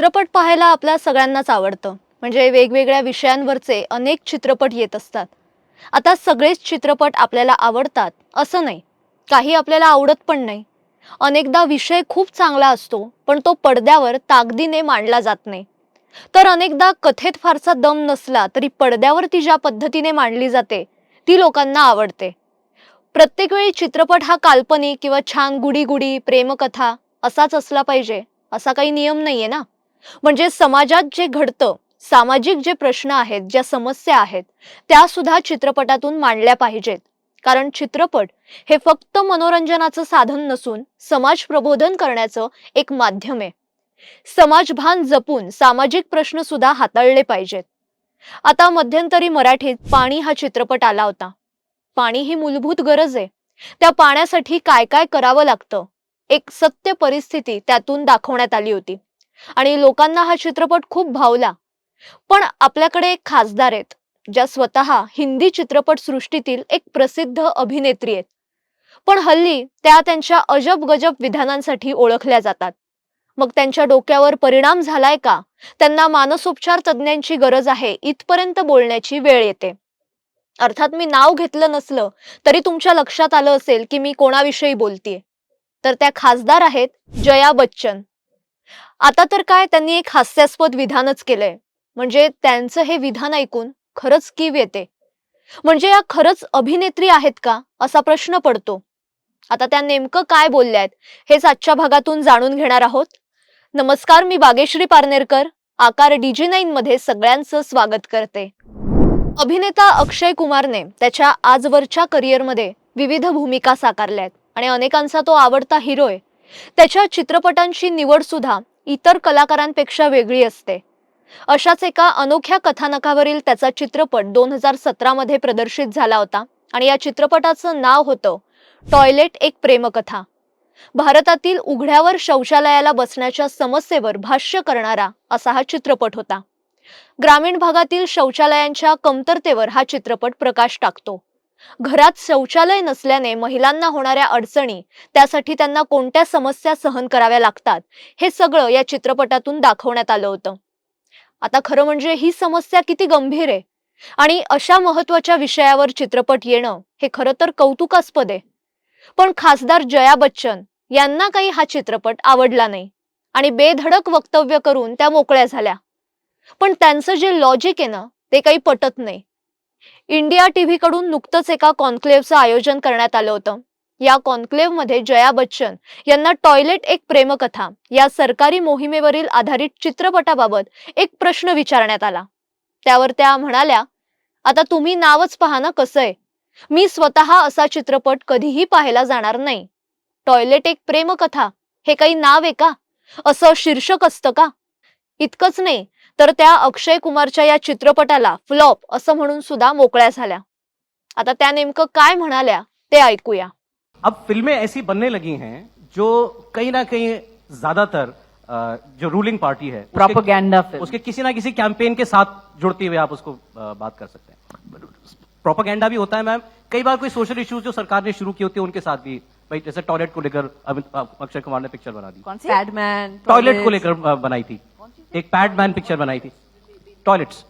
चित्रपट पाहायला आपल्या सगळ्यांनाच आवडतं. म्हणजे वेगवेगळ्या विषयांवरचे अनेक चित्रपट येत असतात. आता सगळेच चित्रपट आपल्याला आवडतात असं नाही. काही आपल्याला आवडत पण नाही. अनेकदा विषय खूप चांगला असतो पण तो पडद्यावर ताकदीने मांडला जात नाही. तर अनेकदा कथेत फारसा दम नसला तरी पडद्यावर ती ज्या पद्धतीने मांडली जाते ती लोकांना आवडते. प्रत्येक वेळी चित्रपट हा काल्पनिक किंवा छान गुडी गुडी प्रेमकथा असाच असला पाहिजे असा काही नियम नाहीये ना? म्हणजे समाजात जे घडतं सामाजिक जे प्रश्न आहेत ज्या समस्या आहेत त्या सुद्धा चित्रपटातून मांडल्या पाहिजेत. कारण चित्रपट हे फक्त मनोरंजनाचं साधन नसून समाज प्रबोधन करण्याचं एक माध्यम आहे. समाजभान जपून सामाजिक प्रश्न सुद्धा हाताळले पाहिजेत. आता मध्यंतरी मराठीत पाणी हा चित्रपट आला होता. पाणी ही मूलभूत गरज आहे. त्या पाण्यासाठी काय काय करावं लागतं एक सत्य परिस्थिती त्यातून दाखवण्यात आली होती. आणि लोकांना हा चित्रपट खूप भावला. पण आपल्याकडे एक खासदार आहेत ज्या स्वतः हिंदी चित्रपट सृष्टीतील एक प्रसिद्ध अभिनेत्री आहेत. पण हल्ली त्या त्यांच्या अजब गजब विधानांसाठी ओळखल्या जातात. मग त्यांच्या डोक्यावर परिणाम झालाय का? त्यांना मानसोपचार तज्ज्ञांची गरज आहे इथपर्यंत बोलण्याची वेळ येते. अर्थात मी नाव घेतलं नसलं तरी तुमच्या लक्षात आलं असेल की मी कोणाविषयी बोलतीये. तर त्या खासदार आहेत जया बच्चन. आता तर काय त्यांनी एक हास्यास्पद विधानच केलंय. म्हणजे त्यांचं हे विधान ऐकून खरंच कीव येते. म्हणजे या खरंच अभिनेत्री आहेत का असा प्रश्न पडतो. आता त्या नेमकं काय बोलल्या आहेत हेच आजच्या भागातून जाणून घेणार आहोत. नमस्कार मी बागेश्री पारनेरकर आकार डीजी नाईन मध्ये सगळ्यांचं स्वागत करते. अभिनेता अक्षय कुमारने त्याच्या आजवरच्या करिअरमध्ये विविध भूमिका साकारल्या आहेत आणि अनेकांचा तो आवडता हिरो आहे त्याच्या चित्रपटांची निवड सुद्धा इतर कलाकारांपेक्षा वेगळी असते. अशाच एका अनोख्या कथानकावरील त्याचा चित्रपट दोन हजार सतरामध्ये प्रदर्शित झाला होता आणि या चित्रपटाचं नाव होतं टॉयलेट एक प्रेमकथा. भारतातील उघड्यावर शौचालयाला बसण्याच्या समस्येवर भाष्य करणारा असा हा चित्रपट होता. ग्रामीण भागातील शौचालयांच्या कमतरतेवर हा चित्रपट प्रकाश टाकतो. घरात शौचालय नसल्याने महिलांना होणाऱ्या अडचणी त्यासाठी त्यांना कोणत्या समस्या सहन कराव्या लागतात हे सगळं या चित्रपटातून दाखवण्यात आलं होतं. आता खरं म्हणजे ही समस्या किती गंभीर आहे? आणि अशा महत्त्वाच्या विषयावर चित्रपट येणं हे खरं तर कौतुकास्पद आहे. पण खासदार जया बच्चन यांना काही हा चित्रपट आवडला नाही आणि बेधडक वक्तव्य करून त्या मोकळ्या झाल्या. पण त्यांचं जे लॉजिक आहे ना ते काही पटत नाही. इंडिया टीव्ही कडून नुकतंच एका कॉन्क्लेव्हचं आयोजन करण्यात आलं होतं. या कॉन्क्लेव्हमध्ये जया बच्चन यांना टॉयलेट एक प्रेमकथा या सरकारी मोहिमेवरील आधारित चित्रपटाबाबत एक प्रश्न विचारण्यात आला. त्यावर त्या म्हणाल्या आता तुम्ही नावच पहा ना कसं आहे? मी स्वतः असा चित्रपट कधीही पाहायला जाणार नाही. टॉयलेट एक प्रेमकथा हे काही नाव आहे का? असं शीर्षक असतं का? इतकंच नाही तर त्या अक्षय कुमारच्या या चित्रपटाला फ्लॉप असं म्हणून सुद्धा मोकळ्या झाल्या. आता त्या नेमकं काय म्हणाल्या ते ऐकूया. अब फिल्में ऐसी बनने लगी हैं जो कहीं ना कहीं ज्यादातर जो रूलिंग पार्टी है उसके- प्रोपोगेंडा फिल्म उसके किसी ना किसी कैंपेन के साथ जुड़ती हुई आप उसको बात कर सकते हैं। प्रोपोगेंडा भी होता है मैम कई बार कोई सोशल इश्यूज जो सरकार ने शुरू किए होते हैं उनके साथ भी। भाई जैसे टॉयलेट को लेकर अक्षय कुमार ने पिक्चर बना दी। कौन सी? टॉयलेट को लेकर बनाई थी। एक पैडमैन पिक्चर बनाई थी। टॉयलेट्स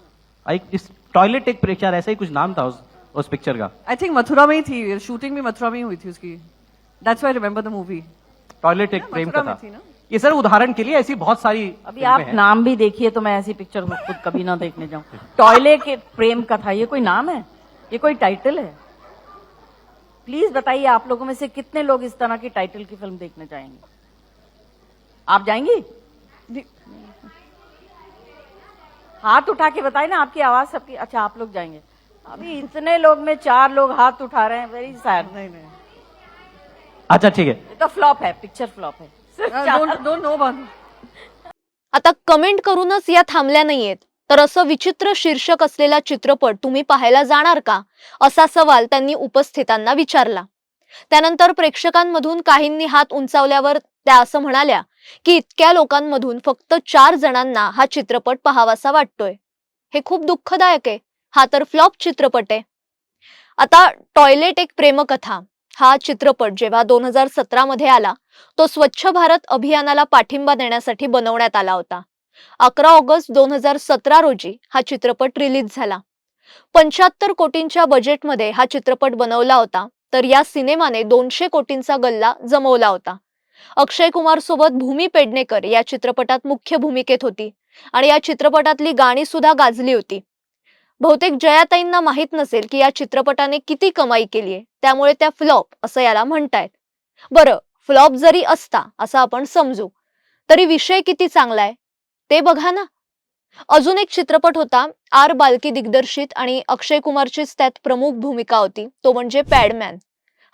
इस टॉयलेट एक पिक्चर ऐसा ही कुछ नाम था उस उस पिक्चर का। आई थिंक मथुरा में ही थी शूटिंग भी मथुरा में ही हुई थी उसकी। That's why remember the movie toilet एक प्रेम में कथा ये सर उदाहरण के लिए ऐसी बहुत सारी अभी आप हैं। नाम भी देखिए तो मैं ऐसी पिक्चर खुद कभी ना देखने जाऊँ। टॉयले के प्रेम कथा ये कोई नाम है? ये कोई टाइटल है? प्लीज़ बताइए आप लोगों में से कितने लोग इस तरह की टाइटल की फ़िल्म देखने जाएँगे? आप जाएँगी? हाथ उठा के बताए ना आपकी आवाज सबकी अच्छा आप लोग जाएंगे। अभी इतने लोग में चार लोग हाथ उठा रहे हैं वेरी सैड नहीं नहीं। अच्छा ठीक है। ये तो फ्लॉप है पिक्चर फ्लॉप है। डोंट नो आता कमेंट करूनच या थांबल्या नाहीयेत. तर असं विचित्र शीर्षक असलेला चित्रपट तुम्ही पाहायला जाणार का? असा सवाल त्यांनी उपस्थितांना विचारला. त्यानंतर प्रेक्षकांमधून काहींनी हात उंचावल्यावर त्या असं म्हणाल्या की इतक्या लोकांमधून फक्त चार जणांना हा चित्रपट पहावासा वाटतोय. हे खूप दुःखदायक आहे. हा तर फ्लॉप चित्रपट आहे. आता टॉयलेट एक प्रेमकथा. हा चित्रपट जेव्हा दोन हजार सतरा मध्ये आला तो स्वच्छ भारत अभियानाला पाठिंबा देण्यासाठी बनवण्यात आला होता. अकरा ऑगस्ट दोन हजार सतरा रोजी हा चित्रपट रिलीज झाला. पंच्याहत्तर कोटींच्या बजेटमध्ये हा चित्रपट बनवला होता. तर या सिनेमाने दोनशे कोटींचा गल्ला जमवला होता. अक्षय कुमार सोबत भूमी पेडणेकर या चित्रपटात मुख्य भूमिकेत होती आणि या चित्रपटातली गाणी सुद्धा गाजली होती. बहुतेक जयाताईंना माहीत नसेल की या चित्रपटाने किती कमाई केली आहे त्यामुळे त्या फ्लॉप असं याला म्हणतायत. बरं फ्लॉप जरी असता असं आपण समजू तरी विषय किती चांगला आहे? ते बघा ना. अजून एक चित्रपट होता आर बालकी दिग्दर्शित आणि अक्षय कुमारचीच त्यात प्रमुख भूमिका होती तो म्हणजे पॅडमॅन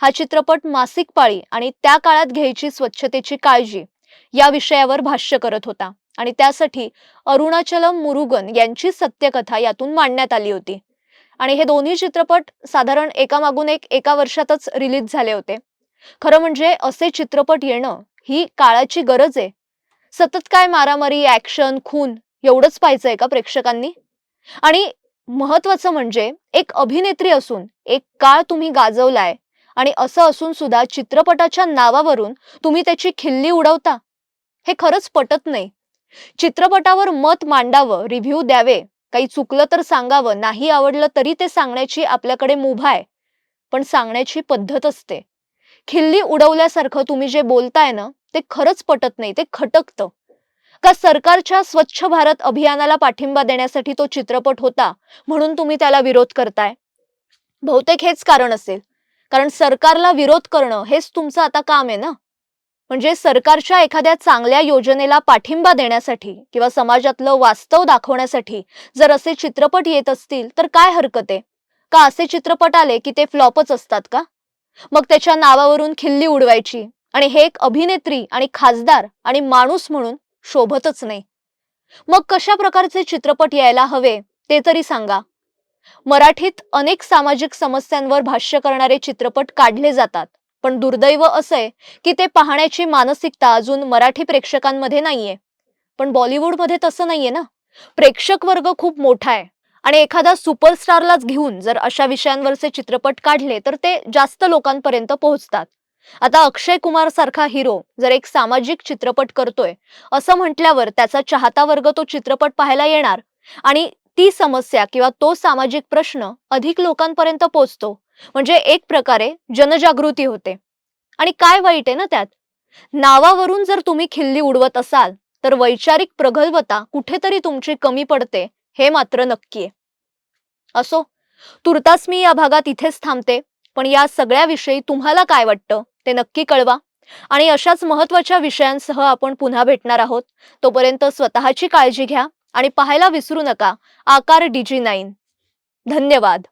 हा चित्रपट मासिक पाळी आणि त्या काळात घ्यायची स्वच्छतेची काळजी या विषयावर भाष्य करत होता आणि त्यासाठी अरुणाचलम मुरुगन यांची सत्यकथा यातून मांडण्यात आली होती. आणि हे दोन्ही चित्रपट साधारण एकामागून एक एका वर्षातच रिलीज झाले होते. खरं म्हणजे असे चित्रपट येणं ही काळाची गरज आहे. सतत काय मारामारी ऍक्शन खून एवढंच पाहायचंय का प्रेक्षकांनी? आणि महत्वाचं म्हणजे एक अभिनेत्री असून एक काळ तुम्ही गाजवलाय आणि असं असून सुद्धा चित्रपटाच्या नावावरून तुम्ही त्याची खिल्ली उडवता हे खरंच पटत नाही. चित्रपटावर मत मांडावं रिव्ह्यू द्यावे काही चुकलं तर सांगावं नाही आवडलं तरी ते सांगण्याची आपल्याकडे मुभा आहे पण सांगण्याची पद्धत असते. खिल्ली उडवल्यासारखं तुम्ही जे बोलताय ना ते खरंच पटत नाही ते खटकतं. का सरकारच्या स्वच्छ भारत अभियानाला पाठिंबा देण्यासाठी तो चित्रपट होता म्हणून तुम्ही त्याला विरोध करताय? बहुतेक हेच कारण असेल. कारण सरकारला विरोध करणं हेच तुमचं आता काम आहे ना? म्हणजे सरकारच्या एखाद्या चांगल्या योजनेला पाठिंबा देण्यासाठी किंवा समाजातलं वास्तव दाखवण्यासाठी जर असे चित्रपट येत असतील तर काय हरकत आहे? का असे चित्रपट आले की ते फ्लॉपच असतात का? मग त्याच्या नावावरून खिल्ली उडवायची आणि हे एक अभिनेत्री आणि खासदार आणि माणूस म्हणून शोभतच नाही. मग कशा प्रकारचे चित्रपट यायला हवे ते तरी सांगा. मराठीत अनेक सामाजिक समस्यांवर भाष्य करणारे चित्रपट काढले जातात पण दुर्दैव असंय की ते पाहण्याची मानसिकता अजून मराठी प्रेक्षकांमध्ये नाहीये. पण बॉलिवूडमध्ये तसं नाहीये ना? प्रेक्षक वर्ग खूप मोठा आहे आणि एखादा सुपरस्टारलाच घेऊन जर अशा विषयांवरचे चित्रपट काढले तर ते जास्त लोकांपर्यंत पोहोचतात. आता अक्षय कुमार सारखा हिरो जर एक सामाजिक चित्रपट करतोय असं म्हटल्यावर त्याचा चाहता वर्ग तो चित्रपट पाहायला येणार? आणि ती समस्या किंवा तो सामाजिक प्रश्न अधिक लोकांपर्यंत पोहोचतो म्हणजे एक प्रकारे जनजागृती होते. आणि काय वाईट आहे ना त्यात? नावावरून जर तुम्ही खिल्ली उडवत असाल तर वैचारिक प्रगल्भता कुठेतरी तुमची कमी पडते हे मात्र नक्की आहे. असो तुर्तास मी या भागात इथेच थांबते पण या सगळ्याविषयी तुम्हाला काय वाटतं? ते नक्की कळवा. आणि अशाच महत्त्वाच्या विषयांसह आपण पुन्हा भेटणार आहोत. तोपर्यंत स्वतःची काळजी घ्या आणि पाहायला विसरू नका. आकार डीजी नाईन. धन्यवाद.